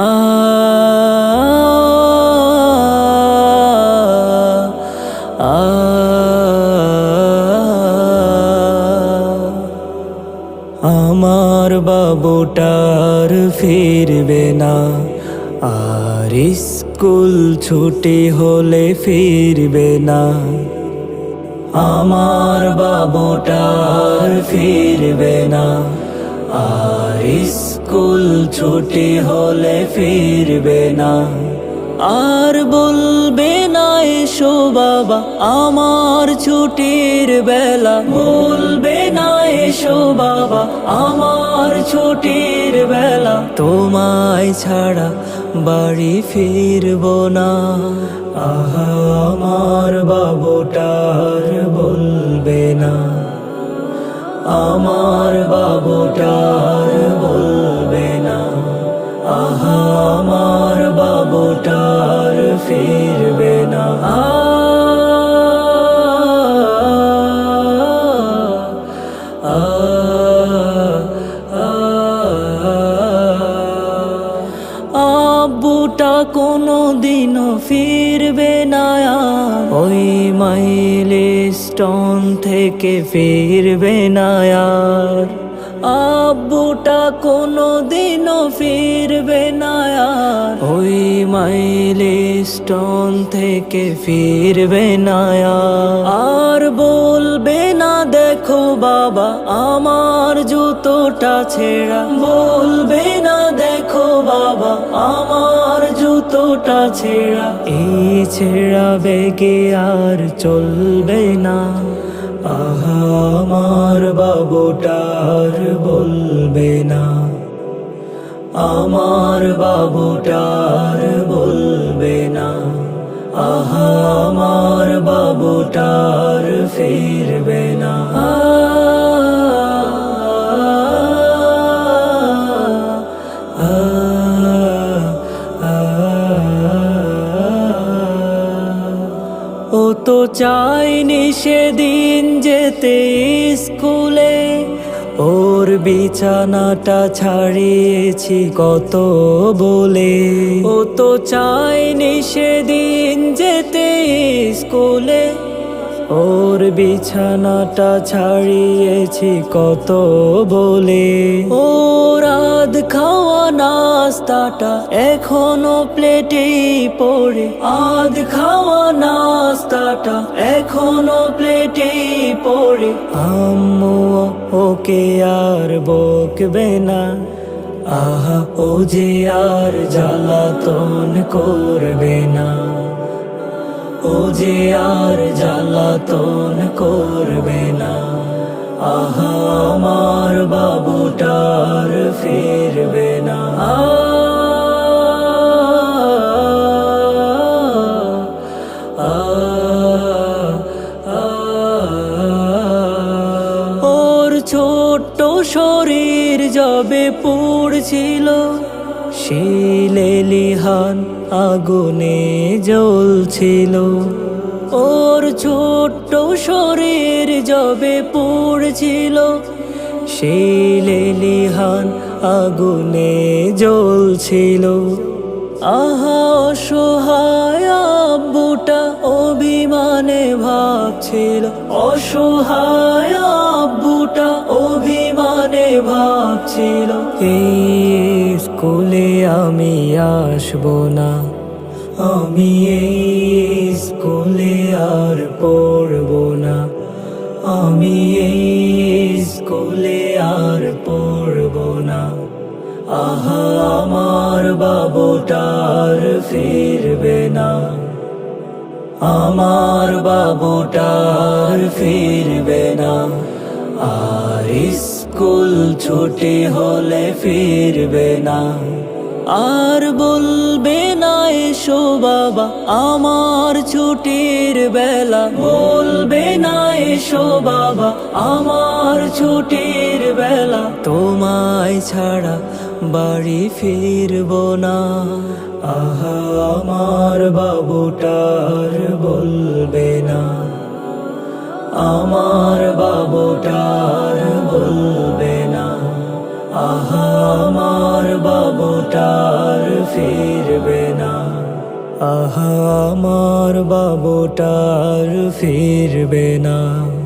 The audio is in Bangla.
আমার বাবুটার ফিরবে না। আর স্কুল ছুটি হলে ফিরবে না। আমার বাবুটার ফিরবে না। আর স্কুল ছুটি হলে ফিরবে না। আর বলবে না, এসো বাবা, আমার ছুটির বেলা। বলবে না, এসো বাবা, আমার ছুটির বেলা। তোমায় ছাড়া বাড়ি ফিরব না। আহা, আমার বাবুটার বলবে না আমার বাবুটার বলবে না। আহা আমার বাবুটার ফিরবে না। আব্বুটা কোনো দিনও ফিরবে না ওই মাইলে স্টোন থেকে ফিরবে না আব্বুটা কোনো দিনও ফিরবে না। ওই মাইলে স্টোন থেকে ফিরবে না। আর বলবে না, দেখো বাবা, আমার জুতোটা ছেঁড়া বলবে না, দেখো বাবা, আমার জুতোটা ছেঁড়া, এই ছেঁড়া বেগে আর চলবে না। আহা, আমার বাবুটার বলবে না। আমার বাবুটার বলবে না। আহা, আমার বাবুটার ফিরবে না। তো চাইনি সেদিন যেতে স্কুলে। ওর বিছানাটা ছাড়িয়েছি কত বলে। ও তো চাইনি সেদিন বিছানাটা ছাড়িয়েছি কত বলে। ও রাত খাওয়া নাস্তাটা এখনও প্লেটেই পড়ে। আধ খাওয়া নাস্তাটা এখনও প্লেটেই পড়ে। আম্মু ওকে আর বকবে না। আহা, ও যে আর জ্বালাতন করবে না। ও যে আর জ্বালাতন করবে না। আহা, আমার বাবুটার ফিরবে না। ওর ছোট্ট শরীর যবে পুড়ছিল শিলেলিহান আগুনে জ্বলছিল। ওর ছোট্ট শরীর যবে পুড়ছিল। শিলেলিহান আগুনে জ্বলছিল। আহা, অসহায় আব্বুটা অভিমানে ভাবছিল। অসহায় আব্বুটা অভিমানে ভাবছিল। এই স্কুলে আমি আসব না। আমি এই স্কুলে আর পড়ব না। আমি এই স্কুলে আর পড়ব না। আহা, আমার বাবুটার ফিরবে না। আমার বাবুটার ফিরবে না। আর স্কুল ছুটি হলে ফিরবে না। আর বলবে না, এসো বাবা, আমার ছুটির বেলা। বলবে না, এসো বাবা, আমার ছুটির বেলা। তোমায় ছাড়া বাড়ি ফিরব না। আহা, আমার বাবুটার বলবে না। আমার আহামার বাবুটার ফিরবে না। আহামার বাবুটার ফিরবে না।